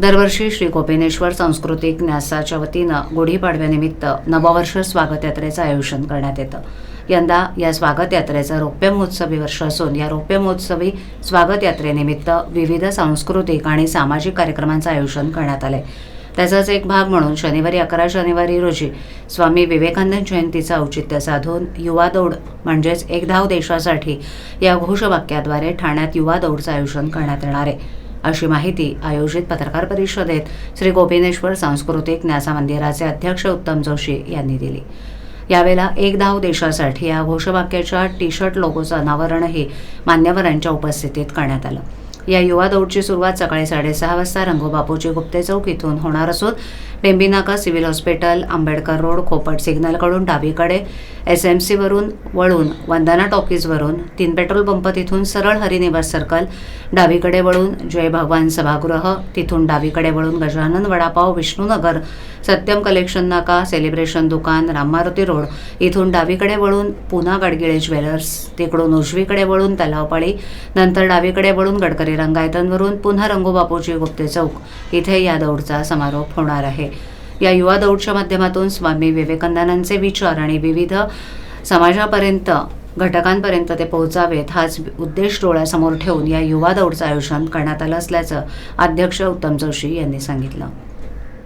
दरवर्षी श्री गोपिनेश्वर सांस्कृतिक न्यासाच्या वतीनं गुढीपाडव्यानिमित्त नववर्ष स्वागत यात्रेचं आयोजन करण्यात येतं. यंदा या स्वागत यात्रेचं रौप्य महोत्सवी वर्ष असून या रौप्य महोत्सवी स्वागत यात्रेनिमित्त विविध सांस्कृतिक आणि सामाजिक कार्यक्रमांचं आयोजन करण्यात आलंय. त्याचाच एक भाग म्हणून शनिवारी अकरा जानेवारी रोजी स्वामी विवेकानंद जयंतीचं औचित्य साधून युवा दौड म्हणजेच एक धाव देशासाठी या घोषवाक्याद्वारे ठाण्यात युवा दौडचं आयोजन करण्यात येणार आहे. अशी माहिती आयोजित पत्रकार परिषदेत श्री गोपिनेश्वर सांस्कृतिक न्यासा मंदिराचे अध्यक्ष उत्तम जोशी यांनी दिली. यावेळेला एक धाव देशासाठी या घोषवाक्याच्या टी शर्ट लोगोचं अनावरणही मान्यवरांच्या उपस्थितीत करण्यात आलं. या युवा दौडची सुरुवात सकाळी साडेसहा वाजता रंगोबापूजी गुप्ते चौक इथून होणार असून Tembhi Naka civil hospital Ambedkar road Khopat सिग्नलकडून डावीकडे एस एम सीवरून वळून वंदना टॉकीजवरून तीन पेट्रोल पंप तिथून सरळ हरिनिवास सर्कल डावीकडे वळून जय भगवान सभागृह तिथून डावीकडे वळून गजानन वडापाव विष्णूनगर सत्यम कलेक्शन नाका सेलिब्रेशन दुकान राममारुती रोड इथून डावीकडे वळून पुन्हा गडगिळे ज्वेलर्स तिकडून उजवीकडे वळून तलावपाळी नंतर डावीकडे वळून गडकरी रंगायतांवरून पुन्हा रंगोबापूजी गुप्ते चौक. इथे या दौडचा समारोप होणार आहे. या युवा दौडच्या माध्यमातून स्वामी विवेकानंदांचे विचार आणि विविध समाजापर्यंत घटकांपर्यंत ते पोहोचावेत हाच उद्देश डोळ्यासमोर ठेवून या युवा दौडचं आयोजन करण्यात आलं असल्याचं अध्यक्ष उत्तम जोशी यांनी सांगितलं.